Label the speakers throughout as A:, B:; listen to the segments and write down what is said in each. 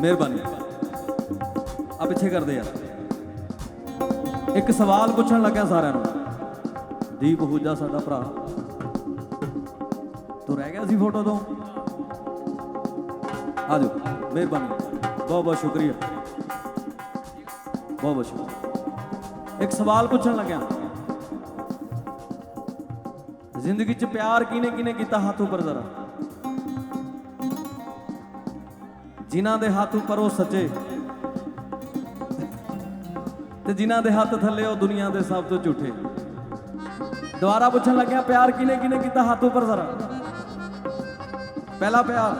A: ਮਿਹਰਬਾਨੀ। ਆ ਪਿੱਛੇ ਕਰਦੇ ਯਾਰ ਇੱਕ ਸਵਾਲ ਪੁੱਛਣ ਲੱਗਿਆ ਸਾਰਿਆਂ ਨੂੰ। ਦੀਪ ਹੂਜਾ ਸਾਡਾ ਭਰਾ। ਤੂੰ ਰਹਿ ਗਿਆ ਸੀ ਫੋਟੋ ਤੋਂ? ਆ ਜਾਓ ਮਿਹਰਬਾਨੀ। ਬਹੁਤ ਬਹੁਤ ਸ਼ੁਕਰੀਆ। ਬਹੁਤ ਬਹੁਤ ਸ਼ੁਕਰੀਆ। ਇੱਕ ਸਵਾਲ ਪੁੱਛਣ ਲੱਗਿਆ। ਜ਼ਿੰਦਗੀ 'ਚ ਪਿਆਰ ਕਿਨੇ ਕਿਨੇ ਕੀਤਾ? ਹੱਥ ਉੱਪਰ ਜ਼ਰਾ। ਜਿਨ੍ਹਾਂ ਦੇ ਹੱਥ ਉੱਪਰ ਉਹ ਸੱਚੇ ਤੇ ਜਿਨ੍ਹਾਂ ਦੇ ਹੱਥ ਥੱਲੇ ਉਹ ਦੁਨੀਆ ਦੇ ਸਭ ਤੋਂ ਝੂਠੇ। ਦੁਬਾਰਾ ਪੁੱਛਣ ਲੱਗਿਆ, ਪਿਆਰ ਕਿਨੇ ਕਿਨੇ ਕੀਤਾ ਹੱਥ ਉੱਪਰ ਜ਼ਰਾ ਪਹਿਲਾ ਪਿਆਰ,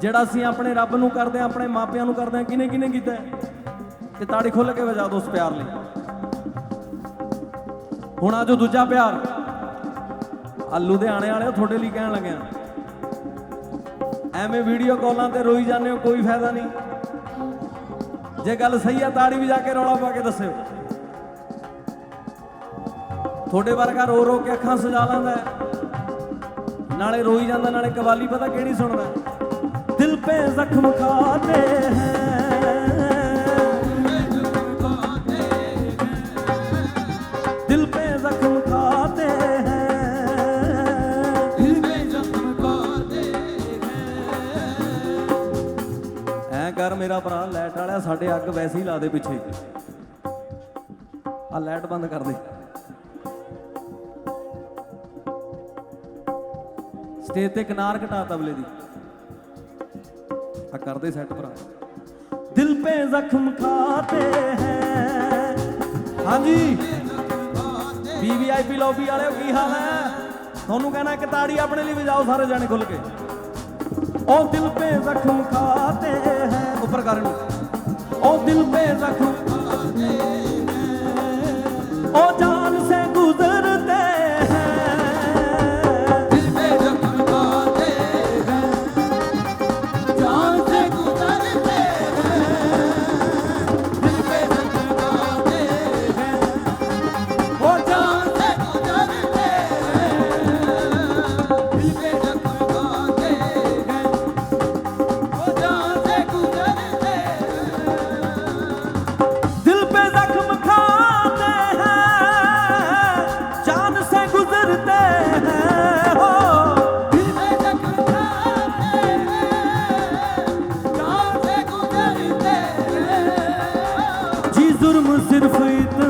A: ਜਿਹੜਾ ਅਸੀਂ ਆਪਣੇ ਰੱਬ ਨੂੰ ਕਰਦੇ ਆ ਆਪਣੇ ਮਾਪਿਆਂ ਨੂੰ ਕਰਦੇ ਆ ਕਿਨੇ ਕਿਨੇ ਕੀਤਾ? ਤੇ ਤਾੜੀ ਖੁੱਲ ਕੇ ਵਜਾ ਦੋ ਉਸ ਪਿਆਰ ਲਈ। ਹੁਣ ਆ ਜੋ ਦੂਜਾ ਪਿਆਰ ਆ ਲੁਧਿਆਣੇ ਵਾਲਿਓ ਤੁਹਾਡੇ ਲਈ ਕਹਿਣ ਲੱਗਿਆ ਐਵੇਂ ਵੀਡੀਓ ਕਾਲਾਂ ਤੇ ਰੋਈ ਜਾਂਦੇ ਹੋ, ਕੋਈ ਫਾਇਦਾ ਨਹੀਂ। ਜੇ ਗੱਲ ਸਹੀ ਆ, ਤਾੜੀ ਵੀ ਜਾ ਕੇ ਰੌਲਾ ਪਾ ਕੇ ਦੱਸਿਓ। ਤੁਹਾਡੇ ਵਰਗਾ ਰੋ ਰੋ ਕੇ ਅੱਖਾਂ ਸਜਾ ਲੈਂਦਾ ਨਾਲੇ ਰੋਈ ਜਾਂਦਾ, ਨਾਲੇ ਕਵਾਲੀ ਪਤਾ ਕਿਹੜੀ ਸੁਣਦਾ ਦਿਲ ਪੇ ਜ਼ਖਮ ਖਾਤੇ ਹੈ। ਮੇਰਾ ਭਰਾ ਲਾਈਟ ਵਾਲਿਆ ਸਾਡੇ ਅੱਗ ਵੈਸੇ ਹੀ ਲਾ ਦੇ ਪਿੱਛੇ। ਆ ਲਾਈਟ ਬੰਦ ਕਰ ਦੇ। ਸਟੇਜ ਤੇ ਕਿਨਾਰ ਘਟਾ ਤਬਲੇ ਦੀ। ਆ ਕਰਦੇ ਸੈੱਟ ਭਰਾ। ਦਿਲ ਪੇ ਜ਼ਖਮ ਖਾਤੇ ਹੈ। ਹਾਂਜੀ। ਵੀਵੀਆਈਪੀ ਲੌਬੀ ਵਾਲਿਓ, ਕੀ ਹਾਲ ਹੈ? ਤੁਹਾਨੂੰ ਕਹਿਣਾ ਇੱਕ ਤਾੜੀ ਆਪਣੇ ਲਈ ਵਜਾਓ ਸਾਰੇ ਜਾਣੇ ਖੁੱਲ ਕੇ। ਉਹ ਦਿਲ ਪੇ ਜ਼ਖਮ ਖਾਤੇ ਹੈ। ਉੱਪਰ ਕਰ ਨੂੰ। ਉਹ ਦਿਲ ਪੇ सिर्फ इतना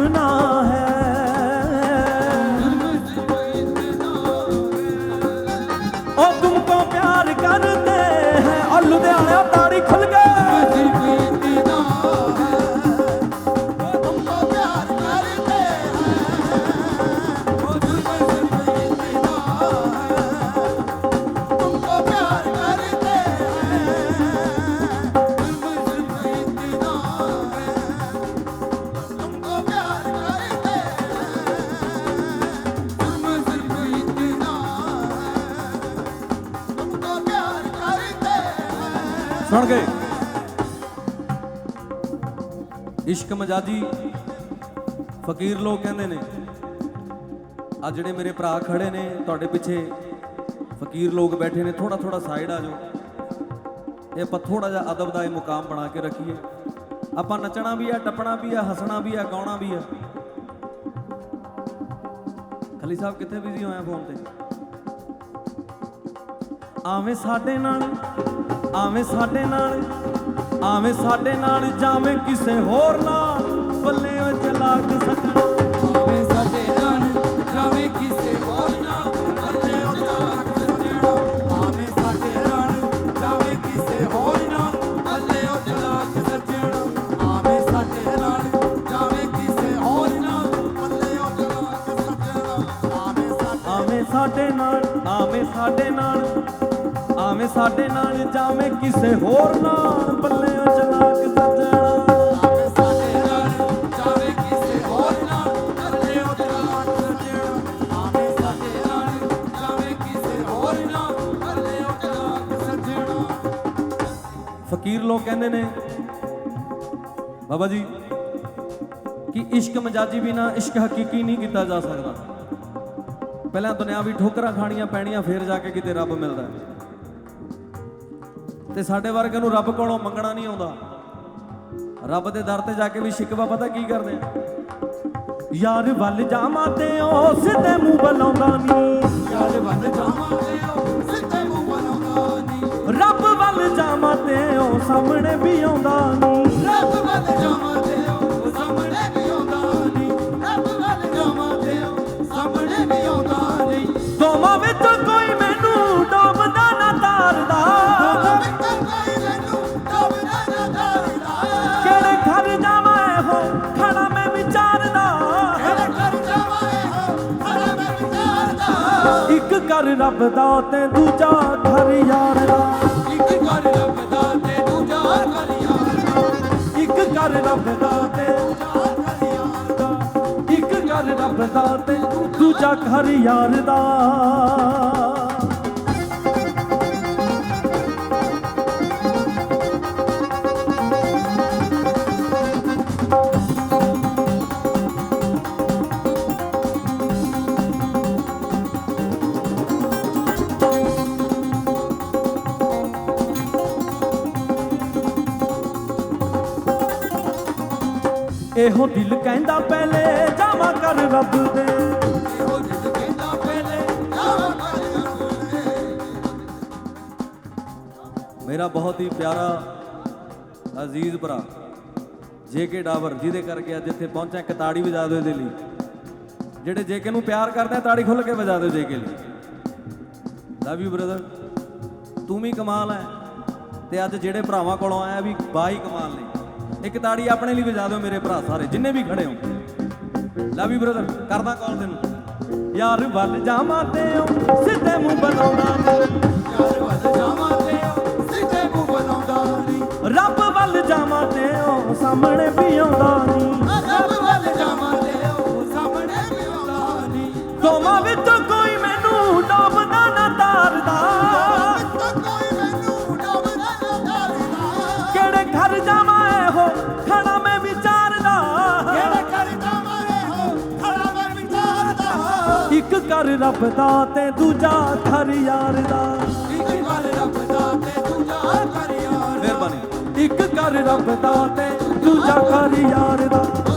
A: ਸੁਣ ਗਏ। ਇਸ਼ਕ ਮਜਾਜੀ ਫਕੀਰ ਲੋਕ ਕਹਿੰਦੇ ਨੇ, ਆ ਜਿਹੜੇ ਮੇਰੇ ਭਰਾ ਖੜੇ ਨੇ, ਤੁਹਾਡੇ ਪਿੱਛੇ ਫਕੀਰ ਲੋਕ ਬੈਠੇ ਨੇ ਥੋੜਾ ਥੋੜਾ ਸਾਈਡ ਆ ਜਾਓ। ਇਹ ਆਪਾਂ ਥੋੜਾ ਜਿਹਾ ਅਦਬ ਦਾ ਇਹ ਮੁਕਾਮ ਬਣਾ ਕੇ ਰੱਖੀਏ। ਆਪਾਂ ਨੱਚਣਾ ਵੀ ਆ, ਟੱਪਣਾ ਵੀ ਆ, ਹੱਸਣਾ ਵੀ ਆ, ਗਾਉਣਾ ਵੀ ਆ। ਖਲੀ ਸਾਹਿਬ ਕਿੱਥੇ ਬਿਜ਼ੀ ਹੋਇਆ ਫੋਨ ਤੇ? ਆਵੇਂ ਸਾਡੇ ਨਾਲ ਆਵੇਂ ਸਾਡੇ ਨਾਲ ਆਵੇਂ ਸਾਡੇ ਨਾਲ ਜਾਵੇਂ ਕਿਸੇ ਹੋਰ ਨਾਲ ਬੱਲੇ ਓ ਚਲਾਕ ਸੱਜਣਾ
B: ਆਵੇਂ ਸਾਡੇ ਨਾਲ ਜਾਵੇਂ ਕਿਸੇ ਹੋਰ ਨਾਲ ਬੱਲੇ ਉਹ ਚਲਾਕ ਸੱਜਣਾ ਆਵੇਂ ਸਾਡੇ ਨਾਲ ਜਾਵੇਂ ਕਿਸੇ ਹੋਰ ਨਾਲ ਬੱਲੇ ਉਹ ਚਲਾਕ ਸੱਜਣਾ ਆਵੇਂ ਸਾਡੇ ਨਾਲ ਜਾਵੇਂ ਕਿਸੇ ਹੋਰ ਨਾਲ ਬੱਲੇ ਉਹ ਚਲਾਕ ਸੱਜਣਾ ਆਵੇਂ ਸਾਡੇ
A: ਆਵੇਂ ਸਾਡੇ ਨਾਲ ਆਵੇਂ ਸਾਡੇ ਨਾਲ ਆਵੇਂ ਸਾਡੇ ਨਾਲ ਜਾਵੇਂ ਕਿਸੇ ਹੋਰ ਨਾਲ ਬੱਲੇ
B: ਉਹ ਚਲਾਕ ਸੱਜਣਾ
A: ਫਕੀਰ ਲੋਕ ਕਹਿੰਦੇ ਨੇ ਬਾਬਾ ਜੀ ਕਿ ਇਸ਼ਕ ਮਜਾਜੀ ਬਿਨਾ ਇਸ਼ਕ ਹਕੀਕੀ ਨਹੀਂ ਕੀਤਾ ਜਾ ਸਕਦਾ। ਪਹਿਲਾਂ ਦੁਨਿਆਵੀ ਠੋਕਰਾਂ ਖਾਣੀਆਂ ਪੈਣੀਆਂ ਫਿਰ ਜਾ ਕੇ ਕਿਤੇ ਰੱਬ ਮਿਲਦਾ। ਹੈ ਤੇ ਸਾਡੇ ਵਰਗੇ ਨੂੰ ਰੱਬ ਕੋਲੋਂ ਮੰਗਣਾ ਨਹੀਂ ਆਉਂਦਾ। ਰੱਬ ਦੇ ਦਰ ਤੇ ਜਾ ਕੇ ਵੀ ਸ਼ਿਕਵਾ ਪਤਾ ਕੀ ਕਰਦੇ ਆ? ਯਾਰ ਵੱਲ ਜਾਵਾਂ ਤੇ ਉਹ ਸਿੱਧੇ ਮੂੰਹ ਬੁਲਾਉਂਦਾ ਨਹੀਂ
B: ਯਾਰ ਵੱਲ ਜਾਵਾਂਗੇ ਉਹ ਸਿੱਧੇ ਮੂੰਹ ਬਣਾਉਂਦਾ ਨਹੀਂ
A: ਰੱਬ ਵੱਲ ਜਾਵਾਂ ਤੇ ਉਹ ਸਾਹਮਣੇ ਵੀ ਆਉਂਦਾ ਨਹੀਂ ਇੱਕ ਕਰ ਰੱਬ ਦਾ ਤੇ ਦੂਜਾ ਘਰ ਯਾਰ ਦਾ। ਇੱਕ ਕਰ ਰੱਬ ਦਾ ਤੇ ਇੱਕ ਕਰ ਰੱਬ ਦਾ ਤੇ ਦੂਜਾ ਘਰ ਯਾਰ ਦਾ। ਇਹੋ ਦਿਲ ਕਹਿੰਦਾ ਪਹਿਲੇ ਜਾਵਾਂ ਕਰ ਰੱਬ ਦੇ। ਮੇਰਾ ਬਹੁਤ ਹੀ ਪਿਆਰਾ ਅਜ਼ੀਜ਼ ਭਰਾ ਜੇਕੇ ਡਾਵਰ ਜਿਹਦੇ ਕਰਕੇ ਅੱਜ ਇੱਥੇ ਪਹੁੰਚਿਆ ਇੱਕ ਤਾੜੀ ਵਜਾ ਦਿਓ ਇਹਦੇ ਲਈ। ਜਿਹੜੇ ਜੇਕੇ ਨੂੰ ਪਿਆਰ ਕਰਦੇ ਆ, ਤਾੜੀ ਖੁੱਲ ਕੇ ਵਜਾ ਦਿਓ ਜੇਕੇ ਲਈ। ਲਵ ਯੂ ਬ੍ਰਦਰ ਤੂੰ ਵੀ ਕਮਾਲ ਹੈ ਤੇ ਅੱਜ ਜਿਹੜੇ ਭਰਾਵਾਂ ਕੋਲੋਂ ਆਇਆ ਵੀ ਬਾਈ ਕਮਾਲ ਨੇ। ਇੱਕ ਤਾੜੀ ਆਪਣੇ ਲਈ ਵਜਾ ਦਿਓ ਮੇਰੇ ਭਰਾ ਸਾਰੇ ਜਿੰਨੇ ਵੀ ਖੜੇ ਹੋ। ਲਵ ਯੂ ਬ੍ਰਦਰ ਕਰਦਾ ਕਾਲ ਤੈਨੂੰ। ਯਾਰ ਵੱਲ ਜਾਵਾਂ ਤੇ ਉਹ ਸਿੱਧੇ ਮੂੰਹ ਬਣਾਉਂਦਾ ਨਹੀਂ। ਰੱਬ ਵੱਲ ਜਾਵਾਂ ਤੇ ਉਹ ਸਾਹਮਣੇ ਵੀ ਆਉਂਦਾ ਨਹੀਂ। ਦੋਵਾਂ ਵਿੱਚੋਂ ਇੱਕ ਕਰ ਰੱਬ ਦਾ ਤੇ ਦੂਜਾ ਘਰ ਯਾਰ ਦਾ। ਮਿਹਰਬਾਨੀ। ਇੱਕ ਕਰ ਰੱਬ ਦਾ ਤੇ ਦੂਜਾ ਘਰ ਯਾਰ ਦਾ।